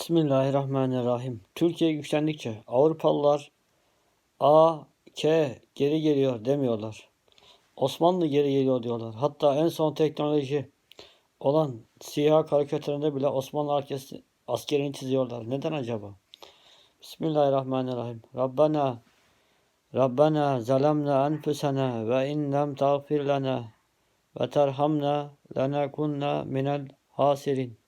Bismillahirrahmanirrahim. Türkiye güçlendikçe Avrupalılar A, K geri geliyor demiyorlar. Osmanlı geri geliyor diyorlar. Hatta en son teknoloji olan siyah karikatüründe bile Osmanlı arkesi- askerini çiziyorlar. Neden acaba? Bismillahirrahmanirrahim. Rabbena Rabbena zalamna enfusena ve in lem tağfir lana ve terhamna lenekunna minel hasirin.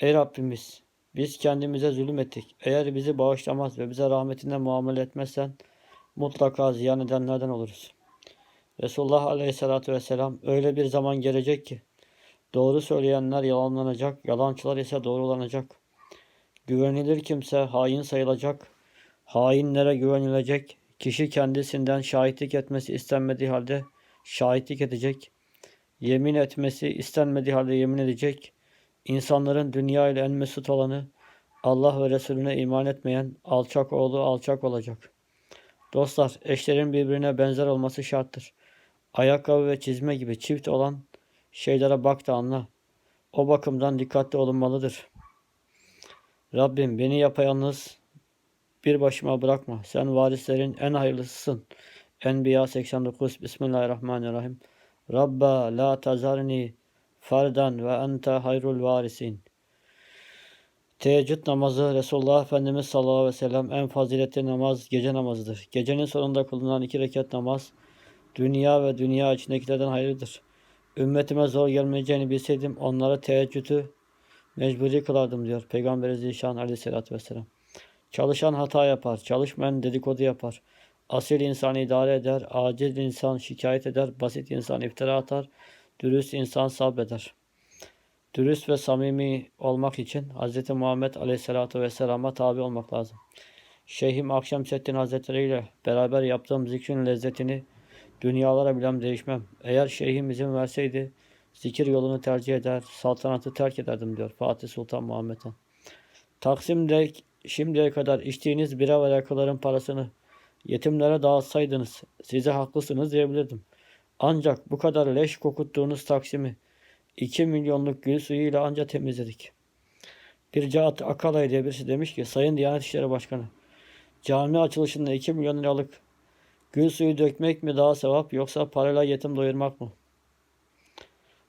Ey Rabbimiz biz kendimize zulüm ettik. Eğer bizi bağışlamaz ve bize rahmetinden muamele etmezsen mutlaka ziyan edenlerden oluruz. Resulullah Aleyhisselatü Vesselam öyle bir zaman gelecek ki doğru söyleyenler yalanlanacak, yalancılar ise doğrulanacak. Güvenilir kimse hain sayılacak, hainlere güvenilecek, kişi kendisinden şahitlik etmesi istenmediği halde şahitlik edecek, yemin etmesi istenmediği halde yemin edecek, İnsanların dünya ile en mesut olanı Allah ve Resulüne iman etmeyen alçak oğlu alçak olacak. Dostlar, eşlerin birbirine benzer olması şarttır. Ayakkabı ve çizme gibi çift olan şeylere bak da anla. O bakımdan dikkatli olunmalıdır. Rabbim beni yapayalnız bir başıma bırakma. Sen varislerin en hayırlısısın. Enbiya 89 Bismillahirrahmanirrahim. Rabba la tazarni fardan ve ente hayrul varisin. Teheccüd namazı Resulullah Efendimiz sallallahu aleyhi ve sellem en faziletli namaz gece namazıdır. Gecenin sonunda kılınan iki rekat namaz dünya ve dünya içindekilerden hayırlıdır. Ümmetime zor gelmeyeceğini bilseydim onlara teheccüdü mecburi kılardım diyor Peygamber Zişan aleyhissalatü vesselam. Çalışan hata yapar, çalışmayan dedikodu yapar. Asil insan idare eder, aciz insan şikayet eder, basit insan iftira atar, dürüst insan sabreder. Dürüst ve samimi olmak için Hz. Muhammed Aleyhisselatü Vesselam'a tabi olmak lazım. Şeyhim Akşemseddin Hazretleri ile beraber yaptığım zikrin lezzetini dünyalara bilem değişmem. Eğer şeyhim izin verseydi zikir yolunu tercih eder, saltanatı terk ederdim diyor Fatih Sultan Muhammed Han. Taksim'de şimdiye kadar içtiğiniz bira ve rakıların parasını yetimlere dağıtsaydınız size haklısınız diyebilirdim. Ancak bu kadar leş kokuttuğunuz Taksim'i 2 milyonluk gül suyuyla anca temizledik. Bir Cahat Akalay diye birisi demiş ki Sayın Diyanet İşleri Başkanı cami açılışında 2 milyon liralık gül suyu dökmek mi daha sevap yoksa parayla yetim doyurmak mı?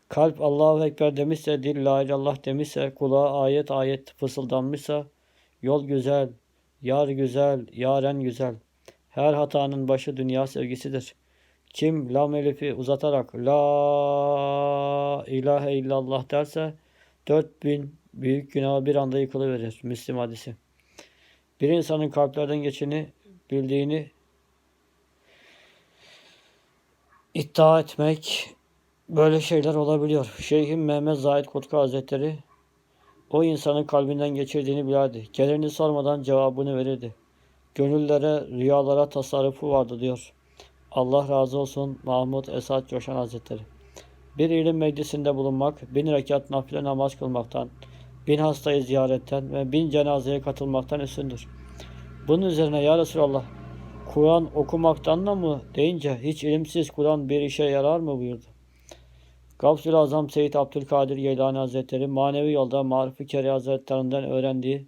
Kalp Allahu Ekber demişse, dil La ilallah demişse, kulağa ayet ayet fısıldanmışsa, yol güzel, yar güzel, yaren güzel. Her hatanın başı dünya sevgisidir. Kim lam elifi uzatarak la ilahe illallah derse 4000 büyük günah bir anda yıkılıverir. Müslim hadisi. Bir insanın kalplerden geçeni bildiğini iddia etmek böyle şeyler olabiliyor. Şeyhim Mehmet Zahid Kutku Hazretleri o insanın kalbinden geçirdiğini bilirdi. Gelerini sormadan cevabını verirdi. Gönüllere, rüyalara tasarrufu vardı diyor. Allah razı olsun Mahmut Esat Coşan Hazretleri. Bir ilim meclisinde bulunmak, bin rekat nafile namaz kılmaktan, bin hastayı ziyaretten ve bin cenazeye katılmaktan üstündür. Bunun üzerine ya Resulallah, Kur'an okumaktan da mı deyince hiç ilimsiz Kur'an bir işe yarar mı buyurdu. Gavsül Azam Seyyid Abdülkadir Geylani Hazretleri manevi yolda Marif-i Keri Hazretlerinden öğrendiği